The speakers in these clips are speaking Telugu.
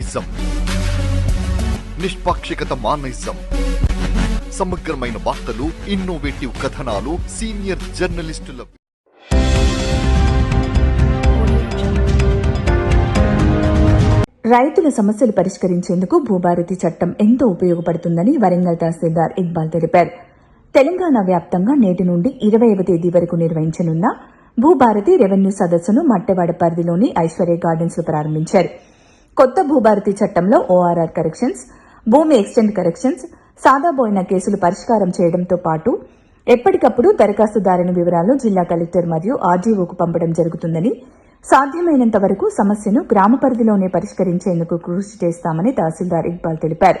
ఇజం. నిష్పాక్షికత మానయిజం సమగ్రమైన వార్తలు ఇన్నోవేటివ్ కథనాలు సీనియర్ జర్నలిస్టుల రైతుల సమస్యలు పరిష్కరించేందుకు భూభారతి చట్టం ఎంతో ఉపయోగపడుతుందని వరంగల్ తహసీల్దార్ ఇక్బాల్ తెలిపారు. తెలంగాణ వ్యాప్తంగా నేటి నుండి ఇరవైవ తేదీ వరకు నిర్వహించనున్న భూభారతి రెవెన్యూ సదస్సును మట్టెవాడ పరిధిలోని ఐశ్వర్య గార్డెన్స్లో ప్రారంభించారు. కొత్త భూభారతి చట్టంలో ఓఆర్ఆర్ కరెక్షన్స్ భూమి ఎక్స్టెండ్ కరెక్షన్స్ సాదాబోయిన కేసులు పరిష్కారం చేయడంతో పాటు ఎప్పటికప్పుడు దరఖాస్తుదారుని వివరాలు జిల్లా కలెక్టర్ మరియు ఆర్డీఓకు పంపడం జరుగుతుందని సాధ్యమైనంత వరకు సమస్యను గ్రామ పరిధిలోనే పరిష్కరించేందుకు కృషి చేస్తామని తహసీల్దార్ ఇక్బాల్ తెలిపారు.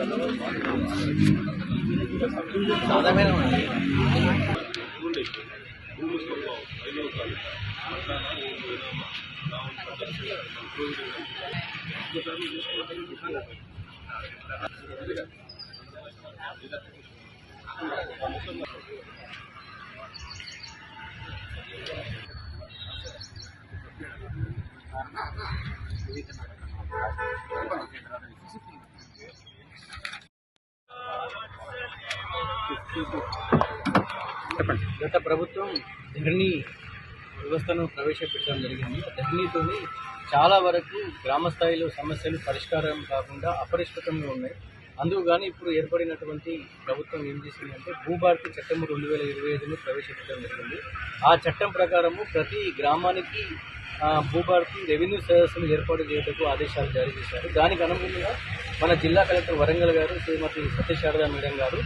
Gracias. చెప్పండి. గత ప్రభుత్వం ధరణి వ్యవస్థను ప్రవేశపెట్టడం జరిగింది. ఆ ధరణితోని చాలా వరకు గ్రామ స్థాయిలో సమస్యలు పరిష్కారం కాకుండా అపరిష్కృతంగా ఉన్నాయి. అందుకు కానీ ఇప్పుడు ఏర్పడినటువంటి ప్రభుత్వం ఏం చేసిందంటే భూభారతి చట్టం రెండు వేల ఇరవై ఐదును ప్రవేశపెట్టడం జరిగింది. ఆ చట్టం ప్రకారము ప్రతి గ్రామానికి భూభారతం రెవెన్యూ సదస్సును ఏర్పాటు చేయటకు ఆదేశాలు జారీ చేశారు. దానికి అనుగుణంగా మన జిల్లా కలెక్టర్ వరంగల్ గారు శ్రీమతి సత్యశారద మేడం గారు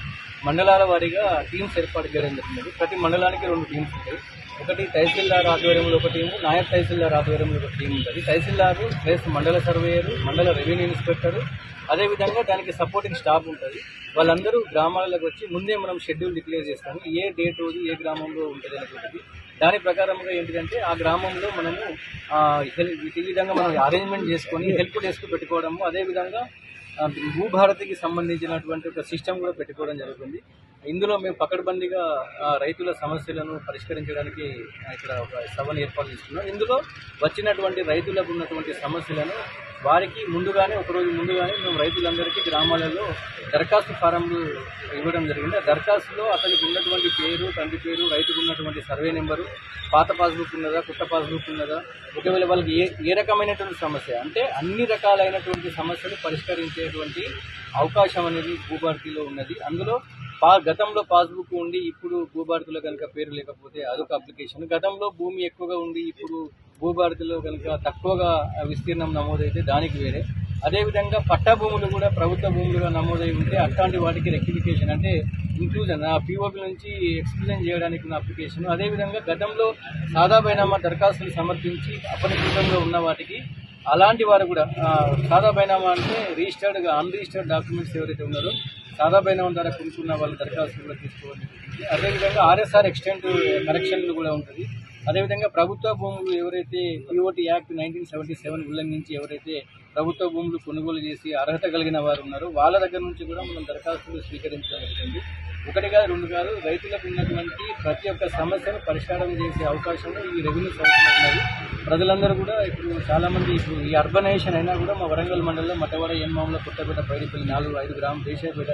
మండలాల వారీగా టీమ్స్ ఏర్పాటు చేయడం జరిగింది. ప్రతి మండలానికి రెండు టీమ్స్ ఉంటాయి. ఒకటి తహసీల్దార్ ఆధ్వర్యంలో ఒక టీము నాయబ్ తహసీల్దార్ ఆధ్వర్యంలో ఒక టీం ఉంటుంది. తహసీల్దారు ప్లస్ మండల సర్వేయరు మండల రెవెన్యూ ఇన్స్పెక్టర్ అదేవిధంగా దానికి సపోర్టింగ్ స్టాఫ్ ఉంటుంది. వాళ్ళందరూ గ్రామాలకు వచ్చి ముందే మనం షెడ్యూల్ డిక్లేర్ చేస్తాము. ఏ డేట్ రోజు ఏ గ్రామంలో ఉంటుంది అనేటువంటిది దాని ప్రకారంగా ఏంటిదంటే ఆ గ్రామంలో మనము ఈ విధంగా మనం అరేంజ్మెంట్ చేసుకొని హెల్ప్ డెస్క్ పెట్టుకోవడము అదేవిధంగా భూభారతికి సంబంధించినటువంటి ఒక సిస్టమ్ కూడా పెట్టుకోవడం జరుగుతుంది. ఇందులో మేము పకడ్బందీగా రైతుల సమస్యలను పరిష్కరించడానికి ఇక్కడ ఒక సభను ఏర్పాటు చేస్తున్నాం ఇందులో వచ్చినటువంటి రైతులకు ఉన్నటువంటి సమస్యలను వారికి ముందుగానే ఒకరోజు ముందుగానే మేము రైతులందరికీ గ్రామాలలో దరఖాస్తు ఫారంలు ఇవ్వడం జరిగింది. ఆ దరఖాస్తులో అతనికి ఉన్నటువంటి పేరు తండ్రి పేరు రైతుకు ఉన్నటువంటి సర్వే నెంబరు పాత పాస్బుక్ ఉన్నదా కొత్త పాస్బుక్ ఉన్నదా ఒకవేళ వాళ్ళకి ఏ ఏ రకమైనటువంటి సమస్య అంటే అన్ని రకాలైనటువంటి సమస్యలు పరిష్కరించేటువంటి అవకాశం అనేది భూభారతిలో ఉన్నది. అందులో పా గతంలో పాస్బుక్ ఉండి ఇప్పుడు భూభారతిలో కనుక పేరు లేకపోతే అదొక అప్లికేషన్. గతంలో భూమి ఎక్కువగా ఉండి ఇప్పుడు భూభారతిలో కనుక తక్కువగా విస్తీర్ణం నమోదైతే దానికి వేరే. అదేవిధంగా పట్టా భూములు కూడా ప్రభుత్వ భూములుగా నమోదై ఉంటే అట్లాంటి వాటికి రెక్టిఫికేషన్ అంటే ఇంక్లూజన్ ఆ పీఓపి నుంచి ఎక్స్ప్లెయిన్ చేయడానికి ఉన్న అప్లికేషన్ అదేవిధంగా గతంలో సాదా బైనామా దరఖాస్తులు సమర్పించి అపరికృతంగా ఉన్న వాటికి అలాంటి వారు కూడా ఆ, సాదా బైనామా అంటే రిజిస్టర్డ్ అన్రిజిస్టర్డ్ డాక్యుమెంట్స్ ఎవరైతే ఉన్నారో సాదాబైన బైనామా ద్వారా కొనుక్కున్న వాళ్ళ దరఖాస్తు కూడా తీసుకోవాలి. అదేవిధంగా ఆర్ఎస్ఆర్ ఎక్స్టెంట్ కరెక్షన్లు కూడా ఉంటుంది. అదేవిధంగా ప్రభుత్వ భూములు ఎవరైతే POT act nineteen seventy seven ఉల్లంఘించి ఎవరైతే ప్రభుత్వ భూములు కొనుగోలు చేసి అర్హత కలిగిన వారు ఉన్నారు వాళ్ళ దగ్గర నుంచి కూడా మనం దరఖాస్తులు స్వీకరించడం జరిగింది. ఒకటి కాదు రెండు కాదు రైతులకు ఉన్నటువంటి ప్రతి ఒక్క సమస్యను పరిష్కారం చేసే అవకాశం ఈ రెవెన్యూ సంస్థలు ఉన్నాయి ప్రజలందరూ కూడా ఇప్పుడు చాలామంది ఇప్పుడు ఈ అర్బనైజేషన్ అయినా కూడా మా వరంగల్ మండలంలో మటవర ఎన్మామల పుట్టపేట పైడిపల్లి నాలుగు ఐదు గ్రామం దేశాయపేట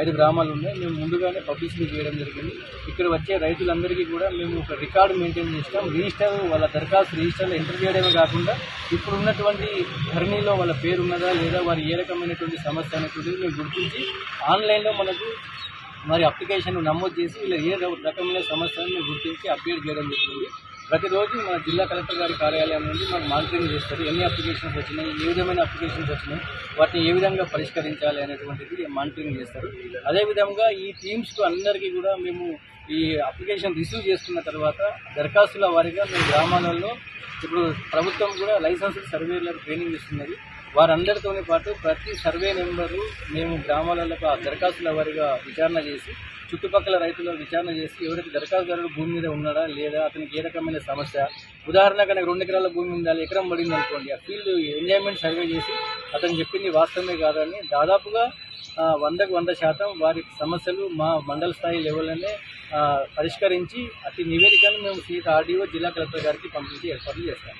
ఐదు గ్రామాలు ఉన్నాయి. మేము ముందుగానే పబ్లిసిటీ చేయడం జరిగింది. ఇక్కడ వచ్చే రైతులందరికీ కూడా మేము ఒక రికార్డు మెయింటైన్ చేస్తాం రిజిస్టర్ వాళ్ళ దరఖాస్తు రిజిస్టర్లో ఎంటర్ చేయడమే కాకుండా ఇప్పుడు ఉన్నటువంటి ధరణిలో వాళ్ళ పేరు ఉన్నదా లేదా వారి ఏ రకమైనటువంటి సమస్య అనేటువంటిది మేము గుర్తించి ఆన్లైన్లో మనకు మరి అప్లికేషన్ నమోదు చేసి ఇలా ఏ రకమైన సమస్యలను గుర్తించి అప్డేట్ చేయడం జరుగుతుంది. ప్రతిరోజు మన జిల్లా కలెక్టర్ గారి కార్యాలయం నుండి మాకు మానిటరింగ్ చేస్తారు. ఎన్ని అప్లికేషన్స్ వచ్చినాయి ఏ విధమైన అప్లికేషన్స్ వచ్చినాయి వాటిని ఏ విధంగా పరిష్కరించాలి అనేటువంటిది మానిటరింగ్ చేస్తారు. అదేవిధంగా ఈ టీమ్స్కు అందరికీ కూడా మేము ఈ అప్లికేషన్ రిసీవ్ చేసుకున్న తర్వాత దరఖాస్తుల వారీగా మేము గ్రామాలలో ఇప్పుడు ప్రభుత్వం కూడా లైసెన్స్ సర్వేలకు ట్రైనింగ్ ఇస్తున్నది. వారందరితోనే పాటు ప్రతి సర్వే నెంబరు మేము గ్రామాలలో దరఖాస్తుల వారిగా విచారణ చేసి చుట్టుపక్కల రైతుల విచారణ చేసి ఎవరైతే దరఖాస్తుదారుడు భూమి మీద ఉన్నాడా లేదా అతనికి ఏ రకమైన సమస్య ఉదాహరణకు నాకు రెండు ఎకరాల భూమి ఉందా ఎకరం పడింది అనుకోండి ఆ ఫీల్డ్ ఎంజాయ్మెంట్ సర్వే చేసి అతను చెప్పింది వాస్తవమే కాదని దాదాపుగా వందకు వంద శాతం వారి సమస్యలు మా మండల స్థాయి లెవెల్లోనే పరిష్కరించి అతి నివేదికను మేము సీత ఆర్డీఓ జిల్లా కలెక్టర్ గారికి పంపించి ఏర్పాట్లు చేస్తాం.